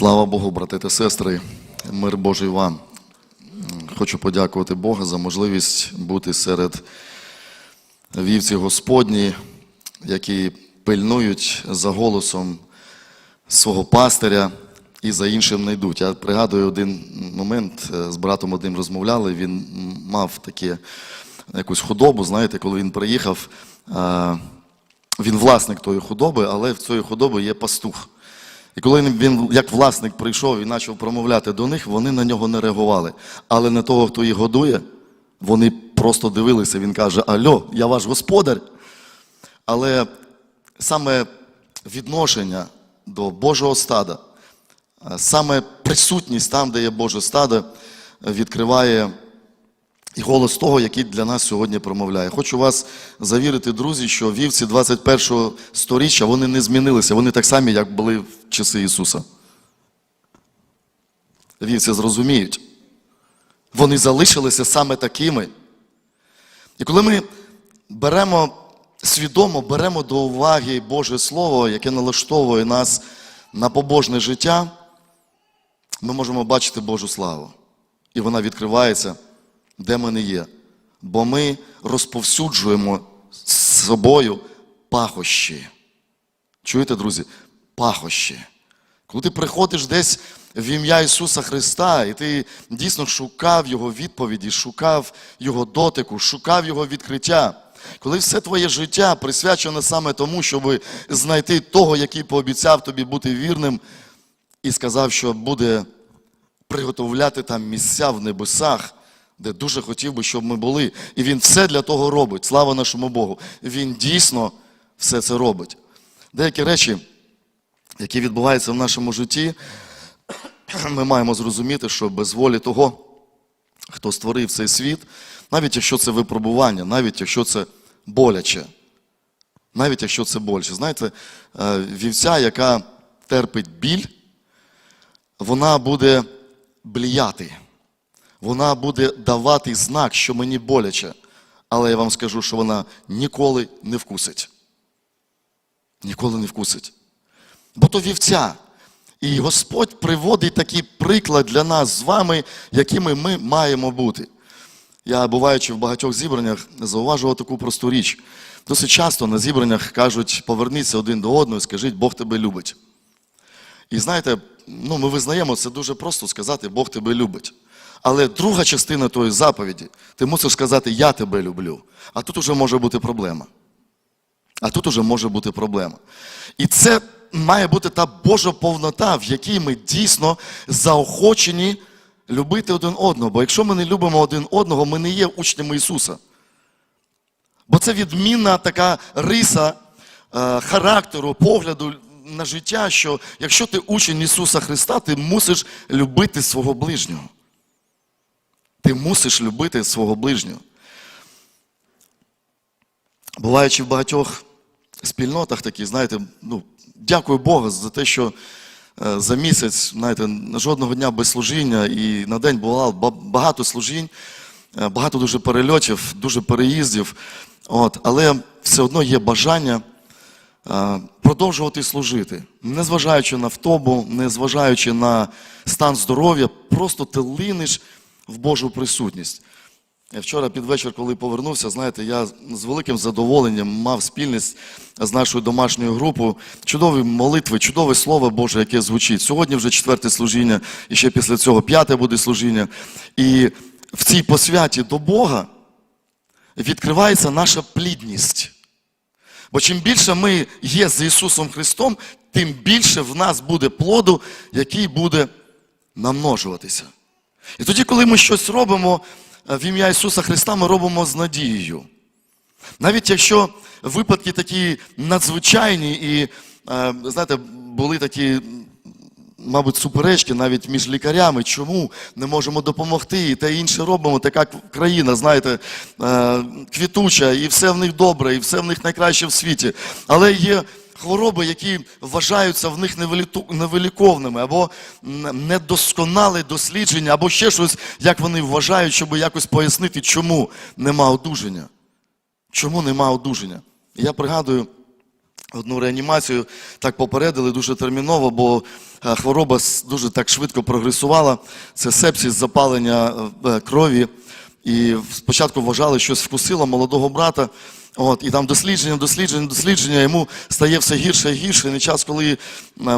Слава Богу, брати та сестри, мир Божий вам. Хочу подякувати Бога за можливість бути серед вівців Господні, які пильнують за голосом свого пастиря і за іншим не йдуть. Я пригадую один момент, е, з братом одним розмовляли, він мав таке якусь худобу, знаєте, коли він приїхав, е, він власник тої худоби, але в цієї худоби є пастух. І коли він, як власник, прийшов і почав промовляти до них, вони на нього не реагували. Але на того, хто їх годує, вони просто дивилися. Він каже: Альо, я ваш господар. Але саме відношення до Божого стада, саме присутність там, де є Боже стадо, відкриває і голос того, який для нас сьогодні промовляє. Хочу вас завірити, друзі, що вівці 21-го сторіччя вони не змінилися, вони так самі, як були в часи Ісуса. Вівці зрозуміють. Вони залишилися саме такими. І коли ми беремо свідомо, беремо до уваги Боже Слово, яке налаштовує нас на побожне життя, ми можемо бачити Божу славу. І вона відкривається де ми не є. Бо ми розповсюджуємо з собою пахощі. Чуєте, друзі? Пахощі. Коли ти приходиш десь в ім'я Ісуса Христа, і ти дійсно шукав Його відповіді, шукав Його дотику, шукав Його відкриття. Коли все твоє життя присвячене саме тому, щоб знайти того, який пообіцяв тобі бути вірним, і сказав, що буде приготовляти там місця в небесах, де дуже хотів би, щоб ми були. І він все для того робить. Слава нашому Богу. Він дійсно все це робить. Деякі речі, які відбуваються в нашому житті, ми маємо зрозуміти, що без волі того, хто створив цей світ, навіть якщо це випробування, навіть якщо це боляче, навіть якщо це боляче. Знаєте, е, вівця, яка терпить біль, вона буде бліяти вона буде давати знак, що мені боляче. Але я вам скажу, що вона ніколи не вкусить. Ніколи не вкусить. Бо то вівця. І Господь приводить такий приклад для нас з вами, якими ми маємо бути. Я, буваючи в багатьох зібраннях, зауважував таку просту річ. Досить часто на зібраннях кажуть, поверніться один до одного і скажіть, Бог тебе любить. І знаєте, ну, ми визнаємо, це дуже просто сказати, Бог тебе любить. Але друга частина тої заповіді, ти мусиш сказати, я тебе люблю. А тут уже може бути проблема. А тут уже може бути проблема. І це має бути та Божа повнота, в якій ми дійсно заохочені любити один одного. Бо якщо ми не любимо один одного, ми не є учнями Ісуса. Бо це відмінна така риса е, характеру, погляду на життя, що якщо ти учень Ісуса Христа, ти мусиш любити свого ближнього. Ти мусиш любити свого ближнього. Буваючи в багатьох спільнотах такі, знаєте, ну, дякую Богу за те, що е, за місяць, знаєте, жодного дня без служіння і на день бувало багато служінь, е, багато дуже перельотів, дуже переїздів. От, але все одно є бажання е, продовжувати служити, незважаючи на втобу, незважаючи на стан здоров'я, просто ти линеш в Божу присутність. Я Вчора під вечір, коли повернувся, знаєте, я з великим задоволенням мав спільність з нашою домашньою групою. Чудові молитви, чудове слово Боже, яке звучить. Сьогодні вже четверте служіння, і ще після цього п'яте буде служіння. І в цій посвяті до Бога відкривається наша плідність. Бо чим більше ми є з Ісусом Христом, тим більше в нас буде плоду, який буде намножуватися. І тоді, коли ми щось робимо в ім'я Ісуса Христа, ми робимо з надією. Навіть якщо випадки такі надзвичайні і, е, знаєте, були такі, мабуть, суперечки навіть між лікарями, чому не можемо допомогти, і те інше робимо, така країна, знаєте, е, квітуча, і все в них добре, і все в них найкраще в світі. Але є хвороби, які вважаються в них невиліковними, або недосконале дослідження, або ще щось, як вони вважають, щоб якось пояснити, чому нема одужання. Чому нема одужання? Я пригадую, одну реанімацію так попередили дуже терміново, бо е, хвороба дуже так швидко прогресувала. Це сепсис, запалення е, крові. І спочатку вважали, що щось вкусило молодого брата. От, і там дослідження, дослідження, дослідження, йому стає все гірше і гірше. І не час, коли е,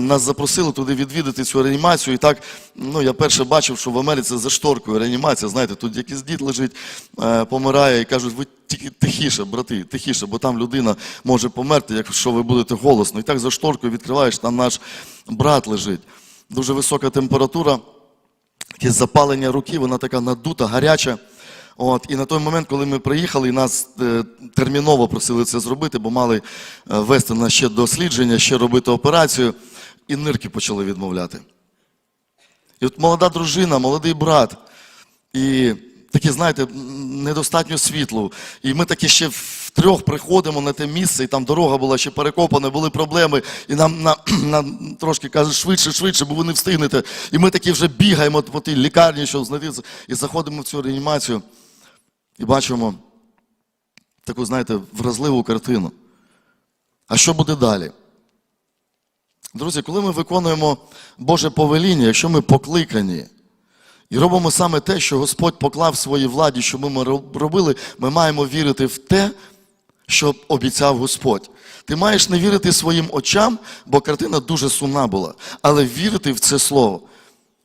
нас запросили туди відвідати цю реанімацію. І так, ну я перше бачив, що в Америці за шторкою реанімація, знаєте, тут якийсь дід лежить, е, помирає, і кажуть, ви тільки тихіше, брати, тихіше, бо там людина може померти, якщо ви будете голосно. І так за шторкою відкриваєш, там наш брат лежить. Дуже висока температура, якесь запалення руки, вона така надута, гаряча. От, і на той момент, коли ми приїхали, і нас е, терміново просили це зробити, бо мали е, вести на ще дослідження, ще робити операцію, і нирки почали відмовляти. І от молода дружина, молодий брат, і таке, знаєте, недостатньо світлу. І ми таки ще втрьох приходимо на те місце, і там дорога була ще перекопана, були проблеми, і нам, на, нам трошки кажуть, швидше, швидше, бо ви не встигнете. І ми таки вже бігаємо по тій лікарні, щоб знайти, і заходимо в цю реанімацію, і бачимо таку, знаєте, вразливу картину. А що буде далі? Друзі, коли ми виконуємо Боже повеління, якщо ми покликані і робимо саме те, що Господь поклав своїй владі, що ми робили, ми маємо вірити в те, що обіцяв Господь. Ти маєш не вірити своїм очам, бо картина дуже сумна була, але вірити в це слово.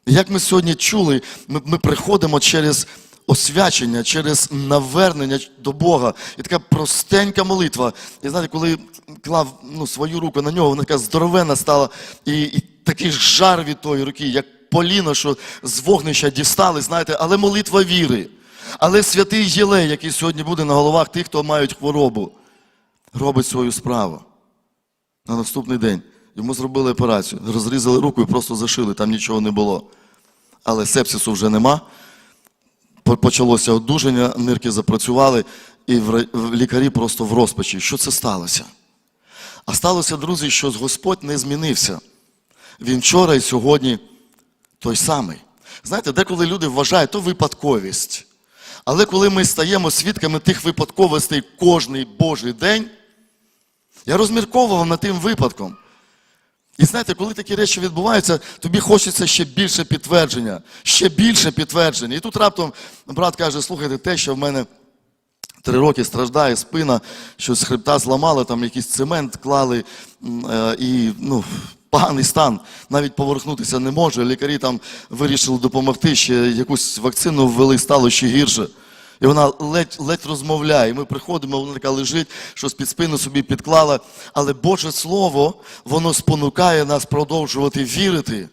Як ми сьогодні чули, ми, ми приходимо через освячення, через навернення до Бога. І така простенька молитва. І знаєте, коли клав ну, свою руку на нього, вона така здоровена стала, і, і такий жар від тої руки, як поліно, що з вогнища дістали, знаєте, але молитва віри. Але святий Єлей, який сьогодні буде на головах тих, хто мають хворобу, робить свою справу. На наступний день йому зробили операцію, розрізали руку і просто зашили, там нічого не було. Але сепсису вже нема. По- Почалося одужання, нирки запрацювали, і лікарі просто в розпачі. Що це сталося? А сталося, друзі, що Господь не змінився. Він вчора і сьогодні той самий. Знаєте, деколи люди вважають, то випадковість. Але коли ми стаємо свідками тих випадковостей кожний Божий день, я розмірковував над тим випадком. І знаєте, коли такі речі відбуваються, тобі хочеться ще більше підтвердження, ще більше підтвердження. І тут раптом брат каже: слухайте, те, що в мене три роки страждає спина, що з хребта зламали, там якийсь цемент клали, е, і ну, поганий стан, навіть поверхнутися не може. Лікарі там вирішили допомогти, ще якусь вакцину ввели, стало ще гірше. І вона ледь, ледь розмовляє. Ми приходимо, вона така лежить, щось під спину собі підклала. Але Боже Слово, воно спонукає нас продовжувати вірити.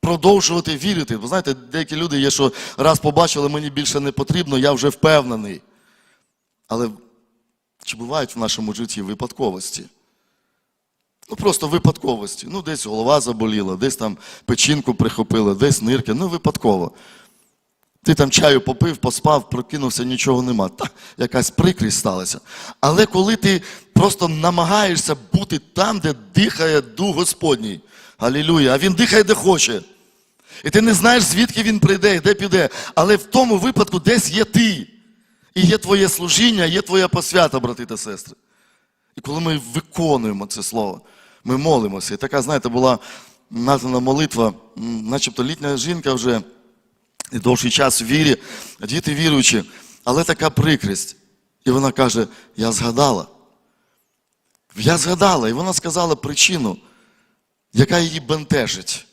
Продовжувати вірити. Ви знаєте, деякі люди є, що раз побачили, мені більше не потрібно, я вже впевнений. Але чи бувають в нашому житті випадковості? Ну просто випадковості. Ну, десь голова заболіла, десь там печінку прихопила, десь нирки. Ну, випадково. Ти там чаю попив, поспав, прокинувся, нічого нема. Та, якась прикрість сталася. Але коли ти просто намагаєшся бути там, де дихає Дух Господній, Алілуя, а він дихає де хоче. І ти не знаєш, звідки він прийде і де піде. Але в тому випадку десь є ти. І є твоє служіння, є твоя посвята, брати та сестри. І коли ми виконуємо це слово, ми молимося. І така, знаєте, була названа молитва, начебто літня жінка вже і довший час в вірі, діти віруючі, але така прикрість. І вона каже: Я згадала. Я згадала, і вона сказала причину, яка її бентежить.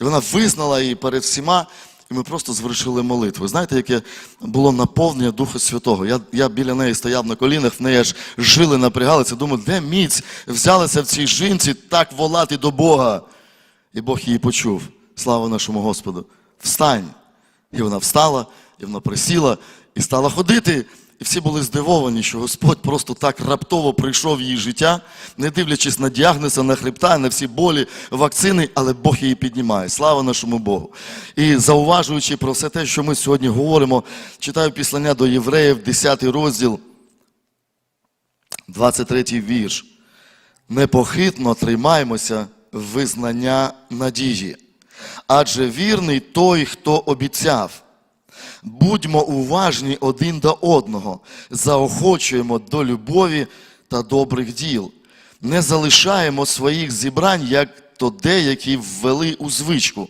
І вона визнала її перед всіма, і ми просто звершили молитву. Знаєте, яке було наповнення Духа Святого? Я, я біля неї стояв на колінах, в неї аж жили напрягалися. Думаю, де міць взялася в цій жінці так волати до Бога. І Бог її почув. Слава нашому Господу. Встань. І вона встала, і вона присіла, і стала ходити. І всі були здивовані, що Господь просто так раптово прийшов в її життя, не дивлячись на діагнози, на хребта, на всі болі, вакцини, але Бог її піднімає. Слава нашому Богу. І зауважуючи про все те, що ми сьогодні говоримо, читаю післання до євреїв, 10 розділ, 23 вірш. Непохитно тримаймося визнання надії. Адже вірний той, хто обіцяв. Будьмо уважні один до одного, заохочуємо до любові та добрих діл. Не залишаємо своїх зібрань, як то деякі ввели у звичку,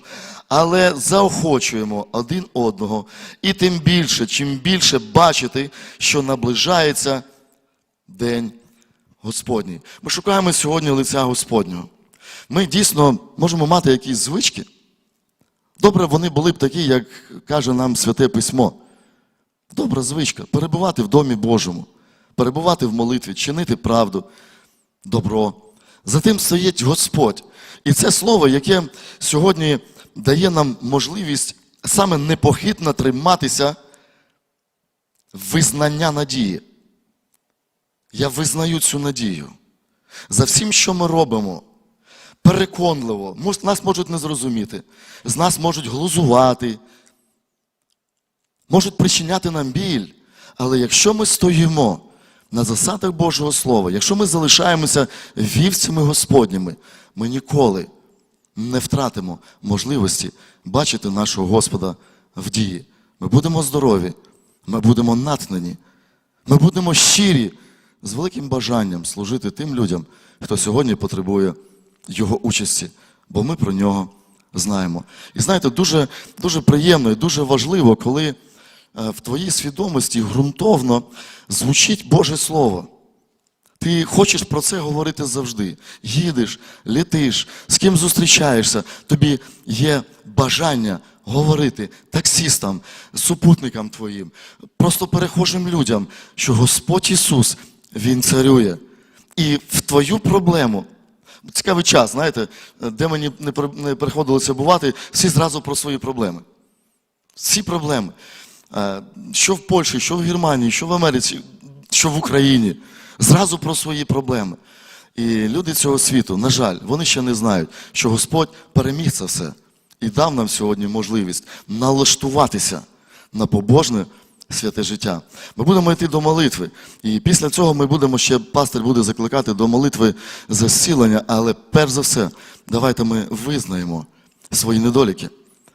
але заохочуємо один одного, і тим більше, чим більше бачити, що наближається День Господній. Ми шукаємо сьогодні лиця Господнього. Ми дійсно можемо мати якісь звички. Добре, вони були б такі, як каже нам Святе Письмо. Добра звичка перебувати в домі Божому, перебувати в молитві, чинити правду, добро. За тим стоїть Господь. І це слово, яке сьогодні дає нам можливість саме непохитно триматися визнання надії. Я визнаю цю надію. За всім, що ми робимо, переконливо, нас можуть не зрозуміти, з нас можуть глузувати, можуть причиняти нам біль. Але якщо ми стоїмо на засадах Божого Слова, якщо ми залишаємося вівцями Господніми, ми ніколи не втратимо можливості бачити нашого Господа в дії. Ми будемо здорові, ми будемо натхнені, ми будемо щирі з великим бажанням служити тим людям, хто сьогодні потребує Його участі, бо ми про нього знаємо. І знаєте, дуже, дуже приємно і дуже важливо, коли е, в твоїй свідомості ґрунтовно звучить Боже Слово. Ти хочеш про це говорити завжди. Їдеш, літиш, з ким зустрічаєшся, тобі є бажання говорити таксістам, супутникам твоїм, просто перехожим людям, що Господь Ісус, Він царює. І в твою проблему. Цікавий час, знаєте, де мені не приходилося бувати, всі зразу про свої проблеми. Всі проблеми. Е, Що в Польщі, що в Германії, що в Америці, що в Україні. Зразу про свої проблеми. І люди цього світу, на жаль, вони ще не знають, що Господь переміг це все і дав нам сьогодні можливість налаштуватися на побожне святе життя. Ми будемо йти до молитви. І після цього ми будемо ще, пастир буде закликати до молитви за зцілення, але перш за все, давайте ми визнаємо свої недоліки.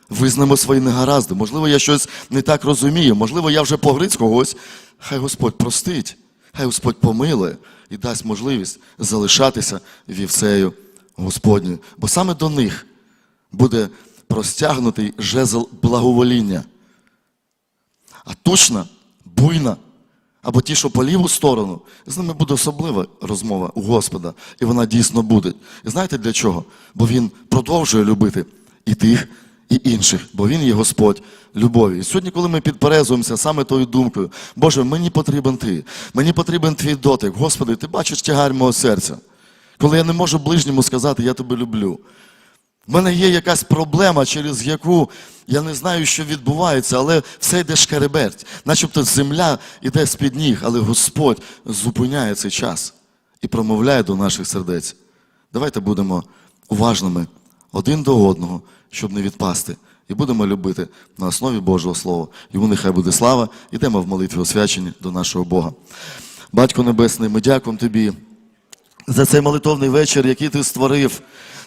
Визнаємо свої негаразди. Можливо, я щось не так розумію. Можливо, я вже погриз когось. Хай Господь простить, хай Господь помилує і дасть можливість залишатися вівцею Господньою. Бо саме до них буде простягнутий жезл благовоління. А точна, буйна, або ті, що по ліву сторону, з ними буде особлива розмова у Господа, і вона дійсно буде. І знаєте для чого? Бо Він продовжує любити і тих, і інших, бо Він є Господь любові. І сьогодні, коли ми підперезуємося саме тою думкою, Боже, мені потрібен Ти, мені потрібен Твій дотик. Господи, Ти бачиш тягар мого серця. Коли я не можу ближньому сказати, я тебе люблю. В мене є якась проблема, через яку я не знаю, що відбувається, але все йде шкереберть. Начебто земля йде з-під ніг, але Господь зупиняє цей час і промовляє до наших сердець. Давайте будемо уважними один до одного, щоб не відпасти. І будемо любити на основі Божого Слова. Йому нехай буде слава. Йдемо в молитві освячені до нашого Бога. Батько Небесний, ми дякуємо Тобі за цей молитовний вечір, який ти створив.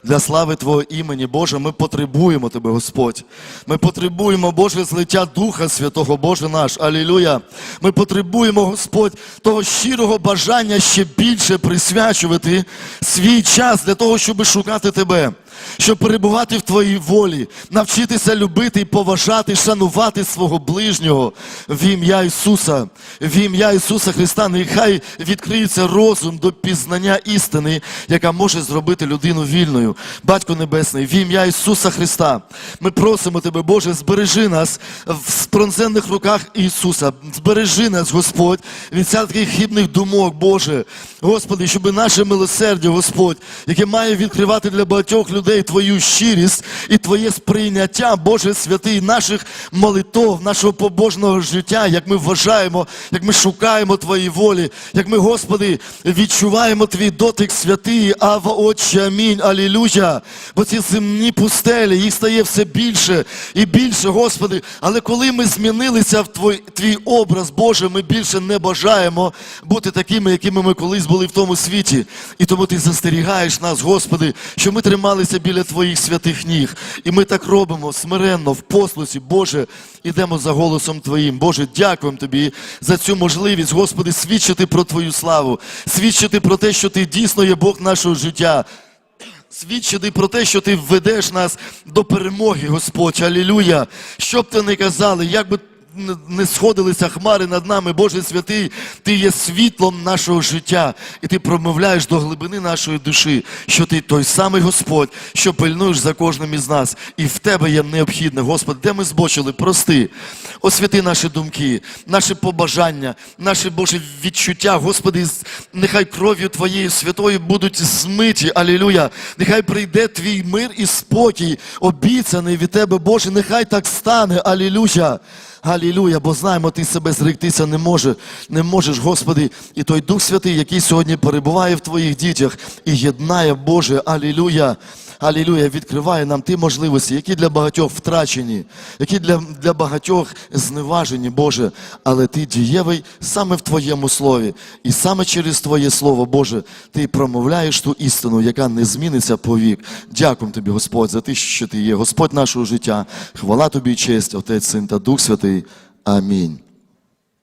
Для слави Твого імені, Боже, ми потребуємо Тебе, Господь. Ми потребуємо, Боже, злиття Духа Святого, Боже наш. Алілюя. Ми потребуємо, Господь, того щирого бажання ще більше присвячувати свій час для того, щоб шукати Тебе, щоб перебувати в Твоїй волі, навчитися любити і поважати, шанувати свого ближнього в ім'я Ісуса, в ім'я Ісуса Христа. Нехай відкриється розум до пізнання істини, яка може зробити людину вільною. Батько Небесний, в ім'я Ісуса Христа. Ми просимо Тебе, Боже, збережи нас в спронзенних руках Ісуса. Збережи нас, Господь, від всяких хибних думок, Боже. Господи, щоб наше милосердя, Господь, яке має відкривати для багатьох людей Твою щирість і Твоє сприйняття, Боже святий, наших молитов, нашого побожного життя, як ми вважаємо, як ми шукаємо Твої волі, як ми, Господи, відчуваємо Твій дотик святий, Ава Отче, Амінь, Алілюя. Бо ці земні пустелі, їх стає все більше і більше, Господи. Але коли ми змінилися в Твій, Твій образ, Боже, ми більше не бажаємо бути такими, якими ми колись були в тому світі. І тому Ти застерігаєш нас, Господи, що ми трималися схиляємося біля Твоїх святих ніг. І ми так робимо смиренно, в послусі, Боже, ідемо за голосом Твоїм. Боже, дякуємо Тобі за цю можливість, Господи, свідчити про Твою славу, свідчити про те, що Ти дійсно є Бог нашого життя. Свідчити про те, що ти введеш нас до перемоги, Господь, алілюя. Що б ти не казали, як би не сходилися хмари над нами, Боже святий, ти є світлом нашого життя, і ти промовляєш до глибини нашої душі, що ти той самий Господь, що пильнуєш за кожним із нас, і в тебе є необхідне, Господи, де ми збочили, прости. Освяти наші думки, наші побажання, наші Боже відчуття, Господи, нехай кров'ю Твоєю святою будуть змиті, алілюя. Нехай прийде твій мир і спокій, обіцяний від Тебе, Боже, нехай так стане, алілюя. Алілюя, бо знаємо, ти себе зректися не можеш, не можеш, Господи, і той Дух Святий, який сьогодні перебуває в Твоїх дітях і єднає, Боже, алілюя. Алілюя, відкриває нам ті можливості, які для багатьох втрачені, які для, для багатьох зневажені, Боже. Але ти дієвий саме в Твоєму слові. І саме через Твоє Слово, Боже, ти промовляєш ту істину, яка не зміниться повік. Дякуємо Тобі, Господь, за те, що Ти є Господь нашого життя. Хвала Тобі честь, Отець, Син та Дух Святий. Амінь.